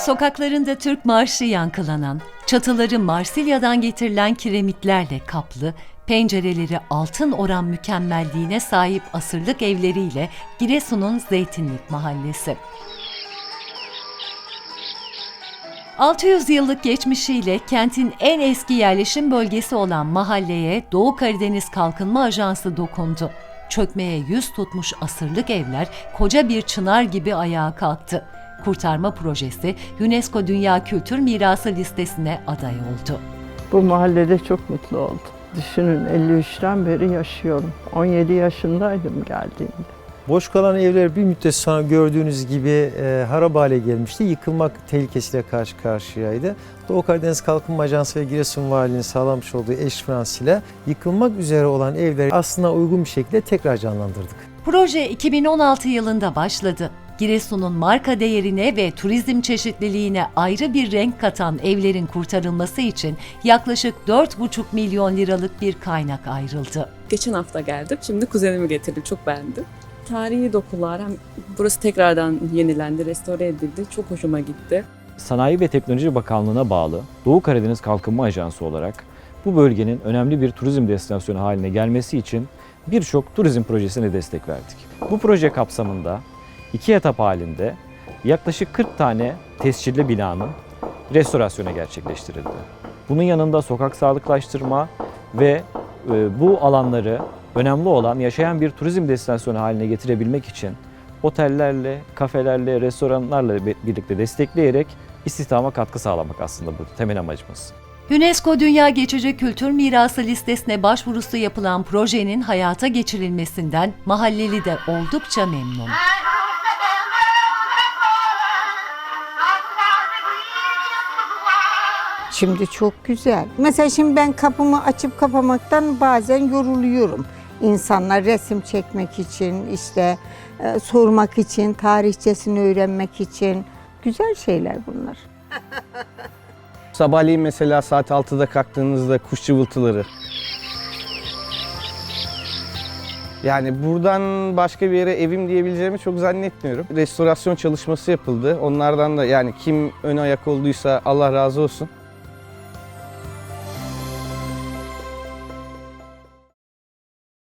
Sokaklarında Türk marşı yankılanan, çatıları Marsilya'dan getirilen kiremitlerle kaplı, pencereleri altın oran mükemmelliğine sahip asırlık evleriyle Giresun'un Zeytinlik Mahallesi. 600 yıllık geçmişiyle kentin en eski yerleşim bölgesi olan mahalleye Doğu Karadeniz Kalkınma Ajansı dokundu. Çökmeye yüz tutmuş asırlık evler koca bir çınar gibi ayağa kalktı. Kurtarma projesi UNESCO Dünya Kültür Mirası listesine aday oldu. Bu mahallede çok mutlu oldum. Düşünün 53'ten beri yaşıyorum. 17 yaşındaydım geldiğimde. Boş kalan evler bir müddet sonra gördüğünüz gibi e, harap hale gelmişti. Yıkılmak tehlikesiyle karşı karşıyaydı. Doğu Karadeniz Kalkınma Ajansı ve Giresun Valiliği'nin sağlamış olduğu eş finans ile yıkılmak üzere olan evleri aslında uygun bir şekilde tekrar canlandırdık. Proje 2016 yılında başladı. Giresun'un marka değerine ve turizm çeşitliliğine ayrı bir renk katan evlerin kurtarılması için yaklaşık 4,5 milyon liralık bir kaynak ayrıldı. Geçen hafta geldim. Şimdi kuzenimi getirdim. Çok beğendim. Tarihi dokular hem burası tekrardan yenilendi, restore edildi. Çok hoşuma gitti. Sanayi ve Teknoloji Bakanlığı'na bağlı Doğu Karadeniz Kalkınma Ajansı olarak bu bölgenin önemli bir turizm destinasyonu haline gelmesi için birçok turizm projesine destek verdik. Bu proje kapsamında iki etap halinde yaklaşık 40 tane tescilli binanın restorasyonu gerçekleştirildi. Bunun yanında sokak sağlıklaştırma ve e, bu alanları önemli olan yaşayan bir turizm destinasyonu haline getirebilmek için otellerle, kafelerle, restoranlarla birlikte destekleyerek istihdama katkı sağlamak aslında bu temel amacımız. UNESCO Dünya Geçici Kültür Mirası listesine başvurusu yapılan projenin hayata geçirilmesinden mahalleli de oldukça memnun. Şimdi çok güzel. Mesela şimdi ben kapımı açıp kapamaktan bazen yoruluyorum. İnsanlar resim çekmek için, işte e, sormak için, tarihçesini öğrenmek için. Güzel şeyler bunlar. Sabahleyin mesela saat 6'da kalktığınızda kuş cıvıltıları. Yani buradan başka bir yere evim diyebileceğimi çok zannetmiyorum. Restorasyon çalışması yapıldı. Onlardan da yani kim ön ayak olduysa Allah razı olsun.